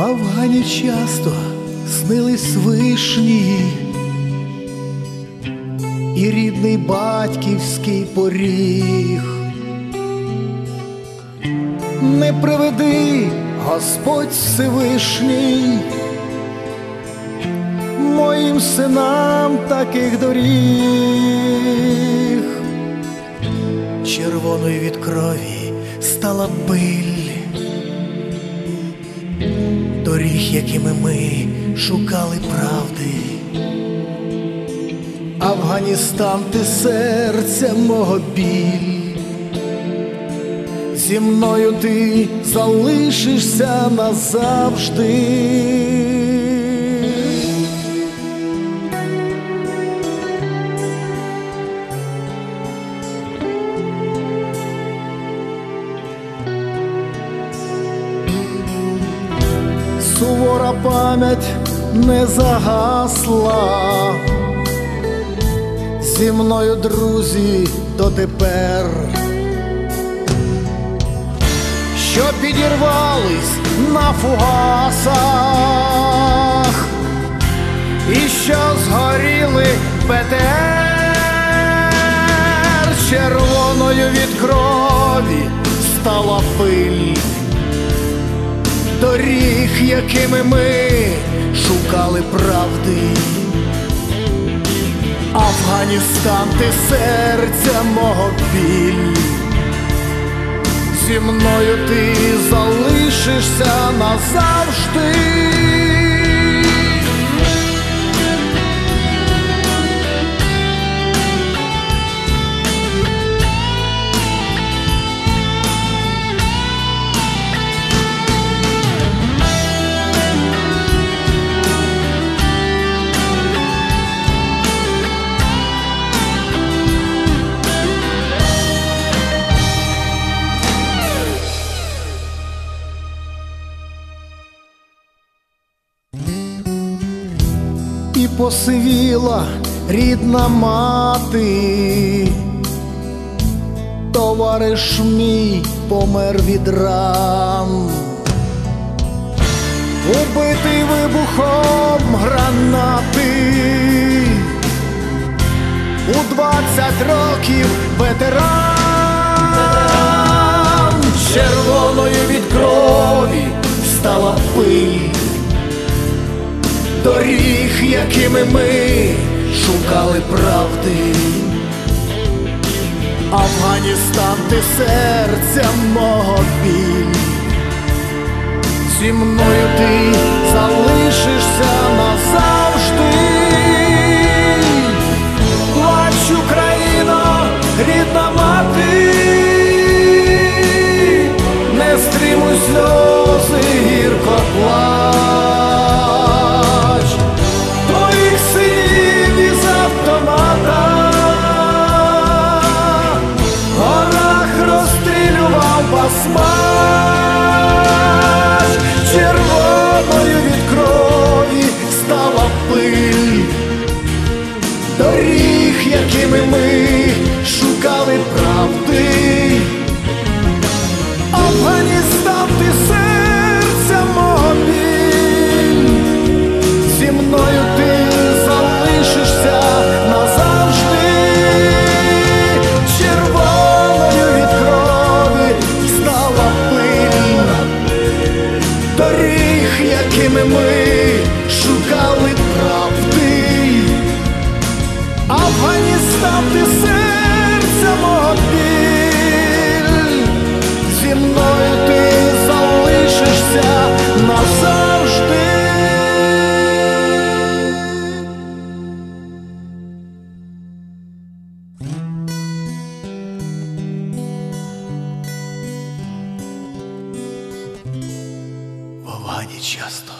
Афгані часто снились вишні. І рідний батьківський поріг. Не приведи Господь Всевишній. Моїм синам таких доріг, червоною від крові стала пиль, доріг, якими ми шукали правди. Афганістан, ти серця мого біль, зі мною ти залишишся назавжди. Сувора пам'ять не загасла. Зі мною, друзі, дотепер, що підірвались на фугасах, і що згоріли ПТР, червоною від крові Доріг, якими ми шукали правди. Афганістан, ти серця мого біль, зі мною ти залишишся назавжди. Посивіла рідна мати, товариш мій помер від ран, убитий вибухом гранати, у двадцять років ветеран, червоною від крові стала пиль доріг, якими ми шукали правди. Афганістан, ти серця мого біль, зі мною ти залишишся басмач, червоною від крові стала пиль, доріг, якими ми шукали правди. Афгані часто